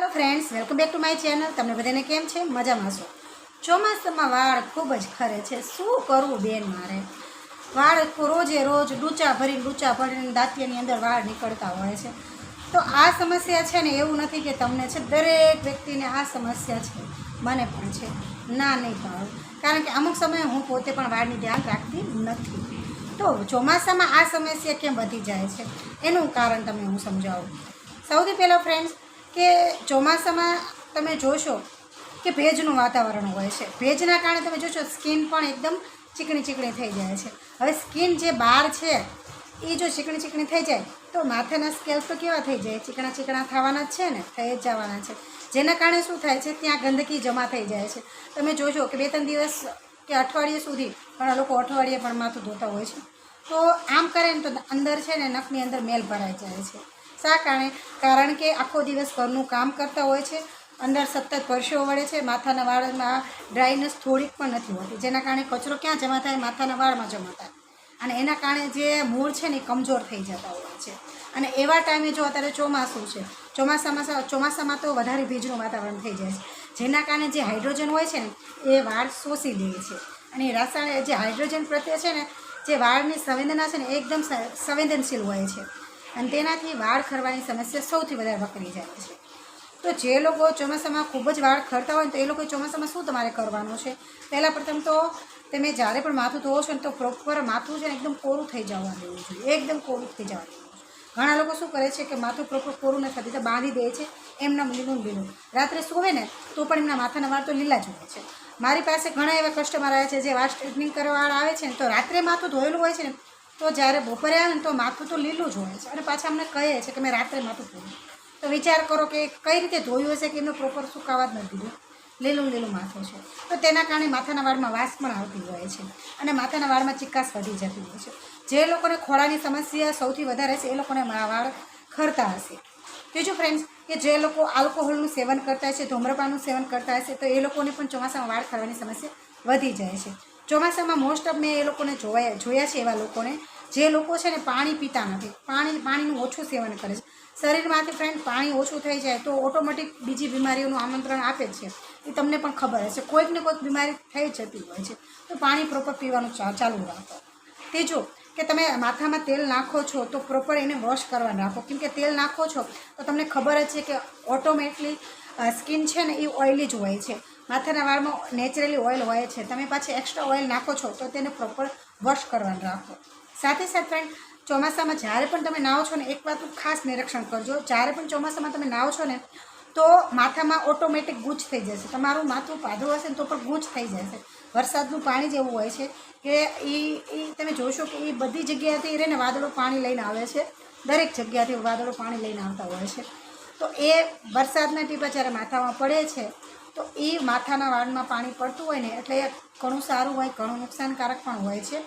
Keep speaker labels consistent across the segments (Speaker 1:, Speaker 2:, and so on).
Speaker 1: Hello friends welcome back to my channel તમને બધાને કેમ છે? મજામાં છો ચોમાસામાં વાળ ખૂબ જ ખરે છે. શું કરવું બેન મારે? વાળ રોજે રોજ ડૂચા ભરીને ડૂચા ભરીને દાંતિયાની અંદર વાળ નીકળતા હોય છે. તો આ સમસ્યા છે ને એવું નથી કે તમને છે દરેક વ્યક્તિને આ સમસ્યા છે. મને પણ છે. ના, નહીં પાડું કારણ કે અમુક સમયે હું પોતે પણ વાળની ધ્યાન રાખતી નથી. તો ચોમાસામાં આ સમસ્યા કેમ વધી જાય છે? એનું કારણ તમને હું સમજાવું. સૌથી પહેલાં ફ્રેન્ડ્સ કે ચોમાસામાં તમે જોશો કે ભેજનું વાતાવરણ હોય છે. ભેજના કારણે તમે જોશો સ્કિન પણ એકદમ ચીકણી ચીકણી થઈ જાય છે. હવે સ્કિન જે બહાર છે એ જો ચીકણી ચીકણી થઈ જાય, તો માથાના સ્કેલ્સ તો કેવા થઈ જાય? ચીકણા ચીકણા થવાના જ છે ને, થઈ જ જવાના છે. જેના કારણે શું થાય છે? ત્યાં ગંદકી જમા થઈ જાય છે. તમે જોજો કે બે ત્રણ દિવસ કે અઠવાડિયે સુધી ઘણા લોકો અઠવાડિયે પણ માથું ધોતા હોય છે. તો આમ કરે ને તો અંદર છે ને નખની અંદર મેલ ભરાઈ જાય છે. શા કારણે? કારણ કે આખો દિવસ ઘરનું કામ કરતા હોય છે, અંદર સતત પરસેવો વળે છે, માથાના વાળમાં ડ્રાયનેસ થોડીક પણ નથી હોતી, જેના કારણે કચરો ક્યાં જમા થાય? માથાના વાળમાં જમા થાય. અને એના કારણે જે મૂળ છે ને કમજોર થઈ જતા હોય છે. અને એવા ટાઈમે જો અત્યારે ચોમાસું છે, ચોમાસામાં ચોમાસામાં તો વધારે ભેજનું વાતાવરણ થઈ જાય છે. જેના કારણે જે હાઇડ્રોજન હોય છે ને, એ વાળ શોષી લે છે. અને રાસાયણિક રાસાયણ જે હાઇડ્રોજન પ્રત્યે છે ને, જે વાળની સંવેદના છે ને એકદમ સંવેદનશીલ હોય છે. અને તેનાથી વાળ ખરવાની સમસ્યા સૌથી વધારે વકરી જાય છે. તો જે લોકો ચોમાસામાં ખૂબ જ વાળ ખરતા હોય તો એ લોકો ચોમાસામાં શું તમારે કરવાનું છે? પહેલાં પ્રથમ તો તમે જ્યારે પણ માથું ધોવો છો ને તો પ્રોપર માથું છે એકદમ કોરું થઈ જવા દેવું જોઈએ. એકદમ કોરું થઈ જવા દેવું ઘણા લોકો શું કરે છે કે માથું પ્રોપર કોરું નથી થતી, તો બાંધી દે છે, એમના લીલું લીલું રાત્રે સુવે ને તો પણ એમના માથાના વાળ તો લીલા જ હોય છે. મારી પાસે ઘણા એવા કસ્ટમર આવે છે જે વાળ સ્ટ્રેટનિંગ કરવાવાળા આવે છે ને તો રાત્રે માથું ધોયેલું હોય છે ને તો જ્યારે બપોરે આવે ને તો માથું તો લીલું જ હોય છે. અને પાછા અમને કહે છે કે મેં રાત્રે માથું ધોયું. તો વિચાર કરો કે કઈ રીતે ધોયું હશે કે એમને પ્રોપર સુકાવા જ નથી દીધું. લીલું લીલું માથું છે. તો તેના કારણે માથાના વાળમાં વાસ પણ આવતી હોય છે. અને માથાના વાળમાં ચિકાસ વધી જતી હોય છે. જે લોકોને ખોળાની સમસ્યા સૌથી વધારે છે, એ લોકોને વાળ ખરતા હશે. બીજું ફ્રેન્ડ્સ કે જે લોકો આલ્કોહોલનું સેવન કરતા હશે, ધૂમ્રપાનનું સેવન કરતા હશે, તો એ લોકોને પણ ચોમાસામાં વાળ ખરવાની સમસ્યા વધી જાય છે. ચોમાસામાં મોસ્ટ ઓફ મેં એ લોકોને જોયા જોયા છે એવા લોકોને. જે લોકો છે ને પાણી પીતા નથી. પાણી પાણીનું ઓછું સેવન કરે છે. શરીરમાંથી ફ્રેન્ડ પાણી ઓછું થઈ જાય તો ઓટોમેટિક બીજી બીમારીઓનું આમંત્રણ આપે છે. એ તમને પણ ખબર હશે. કોઈક ને કોઈક બીમારી થઈ જતી હોય છે. તો પાણી પ્રોપર પીવાનું ચાલુ રાખો. જો કે તમે માથામાં તેલ નાખો છો તો પ્રોપર એને વોશ કરવા રાખો. કેમ કે તેલ નાખો છો તો તમને ખબર જ છે કે ઓટોમેટલી સ્કિન છે ને એ ઓઇલી જ હોય છે. માથાના વાળમાં નેચરલી ઓઇલ હોય છે. તમે પાછી એક્સ્ટ્રા ઓઇલ નાખો છો તો તેને પ્રોપર વોશ કરવાનું રાખો. સાથે સાથે ચોમાસામાં જ્યારે પણ તમે નાહો છો ને, એક વાતનું ખાસ નિરીક્ષણ કરજો. જ્યારે પણ ચોમાસામાં તમે નાહો છો ને, તો માથામાં ઓટોમેટિક ગૂંચ થઈ જશે. તમારું માથું પાધું હશે ને, તો પણ ગૂંચ થઈ જશે. વરસાદનું પાણી જેવું હોય છે કે એ એ તમે જોશો કે એ બધી જગ્યાએથી રહીને વાદળો પાણી લઈને આવે છે. દરેક જગ્યાથી વાદળો પાણી લઈને આવતા હોય છે. તો એ વરસાદના ટીપા જ્યારે માથામાં પડે છે તો એ માથાના વાળમાં પાણી પડતું હોય ને એટલે ઘણું સારું હોય, ઘણું નુકસાનકારક પણ હોય છે.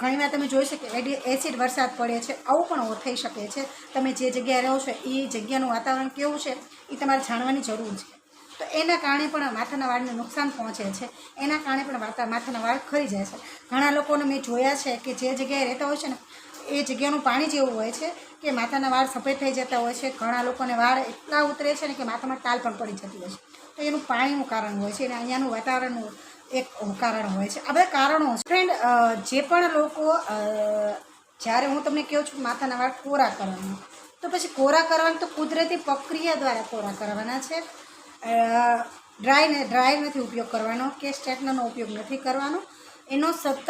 Speaker 1: ઘણીવાર તમે જોઈ શકો, એડી એસિડ વરસાદ પડે છે, આવું પણ થઈ શકે છે. તમે જે જગ્યાએ રહો છો, એ જગ્યાનું વાતાવરણ કેવું છે, એ તમારે જાણવાની જરૂર છે. તો એના કારણે પણ માથાના વાળને નુકસાન પહોંચે છે. એના કારણે પણ વાતા, માથાના વાળ ખરી જાય છે. ઘણા લોકોને મેં જોયા છે કે જે જગ્યાએ રહેતા હોય છે ને, એ જગ્યાનું પાણી જેવું હોય છે. કે માથાના વાળ સફેદ થઈ જતા હોય છે. ઘણા લોકોને વાળ એટલા ઉતરે છે ને કે માથામાં તાલ પણ પડી જતી હોય છે. તો એનું પાણીનું કારણ હોય છે અને અહીંયાનું વાતાવરણનું એક કારણ હોય છે. આ બધા કારણો છે. ફ્રેન્ડ જે પણ લોકો જ્યારે હું તમને કહું છું માથાના વાળ કોરા કરવાના, તો પછી કોરા કરવાનું તો કુદરતી પ્રક્રિયા દ્વારા કોરા કરવાના છે. ડ્રાયને ડ્રાય નથી ઉપયોગ કરવાનો, કે સ્ટ્રેટનરનો ઉપયોગ નથી કરવાનો. એનો સતત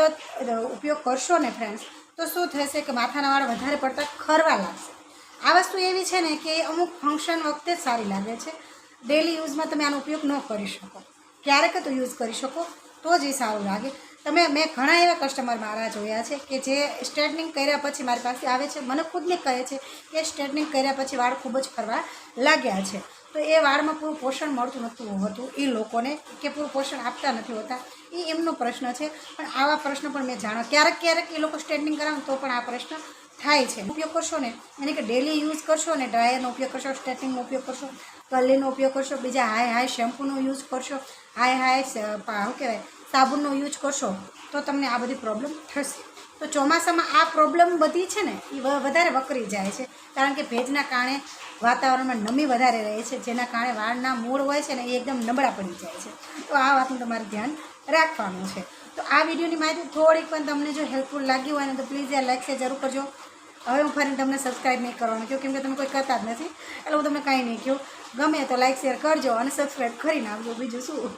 Speaker 1: ઉપયોગ કરશો ને ફ્રેન્ડ્સ તો શું થશે કે માથાના વાળ વધારે પડતા ખરવા લાગશે? આ વસ્તુ એવી છે ને કે અમુક ફંક્શન વખતે જ સારી લાગે છે. ડેલી યુઝમાં તમે આનો ઉપયોગ ન કરી શકો. ક્યારેક તો યુઝ કરી શકો, તો જ એ સારું લાગે. તમે, મેં ઘણા એવા કસ્ટમર મારા જોયા છે કે જે સ્ટ્રેટનિંગ કર્યા પછી મારી પાસે આવે છે. મને ખુદને કહે છે કે સ્ટ્રેટનિંગ કર્યા પછી વાળ ખૂબ જ ખરવા લાગ્યા છે. તો એ વાળમાં પૂરું પોષણ મળતું નહોતું હોતું. એ લોકોને કે પૂરું પોષણ આપતા નથી હોતા. એ એમનો પ્રશ્ન છે. પણ આવા પ્રશ્ન પણ મેં જાણો ક્યારેક ક્યારેક એ લોકો સ્ટ્રેટનિંગ કરાવે તો પણ આ પ્રશ્ન થાય છે. ઉપયોગ કરશો ને એને કે ડેલી યુઝ કરશો ને ડ્રાયરનો ઉપયોગ કરશો સ્ટ્રેટિંગનો ઉપયોગ કરશો કલીનો ઉપયોગ કરશો, બીજા હાય હાય શેમ્પૂનો યુઝ કરશો હાય હાય શું કહેવાય સાબુનનો યુઝ કરશો, તો તમને આ બધી પ્રોબ્લેમ થશે. તો ચોમાસામાં આ પ્રોબ્લેમ બધી છે ને એ વધારે વકરી જાય છે. કારણ કે ભેજના કારણે વાતાવરણમાં નમી વધારે રહે છે, જેના કારણે વાળના મૂળ હોય છે ને એ એકદમ નબળા પડી જાય છે. તો આ વાતનું તમારે ધ્યાન રાખવાનું છે. તો આ વિડીયોની માહિતી થોડીક પણ તમને જો હેલ્પફુલ લાગી હોય ને, તો પ્લીઝ યાર લાઈક શેર જરૂર કરજો. હવે હું ફરીને તમને સબસ્ક્રાઈબ નહીં કરવાનું કહ્યું કેમ કે તમે કોઈ કરતા જ નથી. એટલે હું તમને કાંઈ નહીં કહું. ગમે તો લાઈક શેર કરજો અને સબસ્ક્રાઈબ કરી નાખજો બીજું શું?